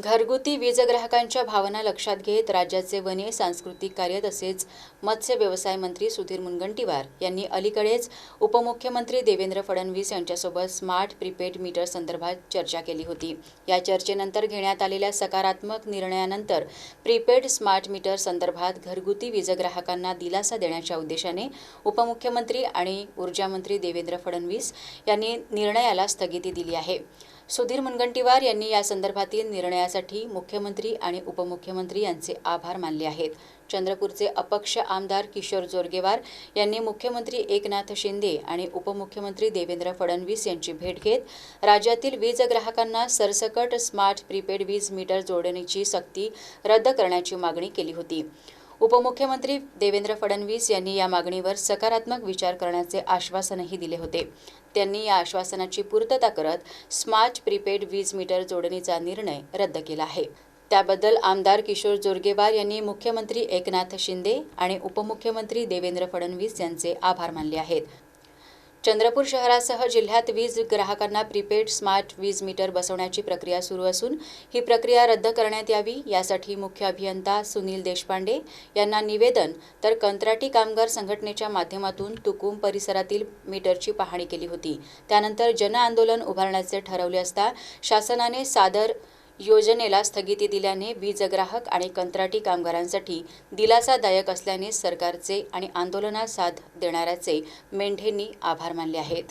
घरगुती वीज ग्राहकांच्या भावना लक्षात घेत राज्याचे वने सांस्कृतिक कार्य तसेच मत्स्य व्यवसाय मंत्री सुधीर मुनगंटीवार यांनी अलीकडेच उपमुख्यमंत्री देवेंद्र फडणवीस यांच्यासोबत स्मार्ट प्रीपेड मीटर संदर्भात चर्चा केली होती. या चर्चेनंतर घेण्यात आलेल्या सकारात्मक निर्णयानंतर प्रीपेड स्मार्ट मीटर संदर्भात घरगुती वीज ग्राहकांना दिलासा देण्याच्या उद्देशाने उपमुख्यमंत्री आणि ऊर्जामंत्री देवेंद्र फडणवीस यांनी निर्णयाला स्थगिती दिली आहे. सुधीर मुनगंटीवार यांनी या संदर्भातील निर्णया करण्यासाठी मुख्यमंत्री आणि उपमुख्यमंत्री यांचे आभार मानले आहेत. चंद्रपूरचे अपक्ष आमदार किशोर जोरगेवार यांनी मुख्यमंत्री एकनाथ शिंदे आणि उपमुख्यमंत्री देवेंद्र फडणवीस यांची भेट घेत राज्यातील वीज ग्राहकांना सरसकट स्मार्ट प्रीपेड वीज मीटर जोडणीची सक्ती रद्द करण्याची मागणी केली होती. उपमुख्यमंत्री देवेंद्र फडणवीस यांनी या मागणीवर सकारात्मक विचार करण्याचे आश्वासनही दिले होते. त्यांनी या आश्वासनाची पूर्तता करत स्मार्ट प्रीपेड वीज मीटर जोडणीचा निर्णय रद्द केला आहे. त्याबद्दल आमदार किशोर जोरगेवार यांनी मुख्यमंत्री एकनाथ शिंदे आणि उपमुख्यमंत्री देवेंद्र फडणवीस यांचे आभार मानले आहेत. चंद्रपूर शहरासह जिल्ह्यात वीज ग्राहकांना प्रीपेड स्मार्ट वीज मीटर बसवण्याची प्रक्रिया सुरू असून ही प्रक्रिया रद्द करण्यात यावी यासाठी मुख्य अभियंता सुनील देशपांडे यांना निवेदन तर कंत्राटी कामगार संघटनेच्या माध्यमातून तुकुम परिसरातील मीटरची पाहणी केली होती. त्यानंतर जनआंदोलन उभारण्याचे ठरवले असता शासनाने सादर योजनेला स्थगिती दिल्याने वीज ग्राहक आणि कंत्राटी कामगारांसाठी दिलासादायक असल्याने सरकारचे आणि आंदोलनात साथ देणाऱ्याचे मेंढेंनी आभार मानले आहेत.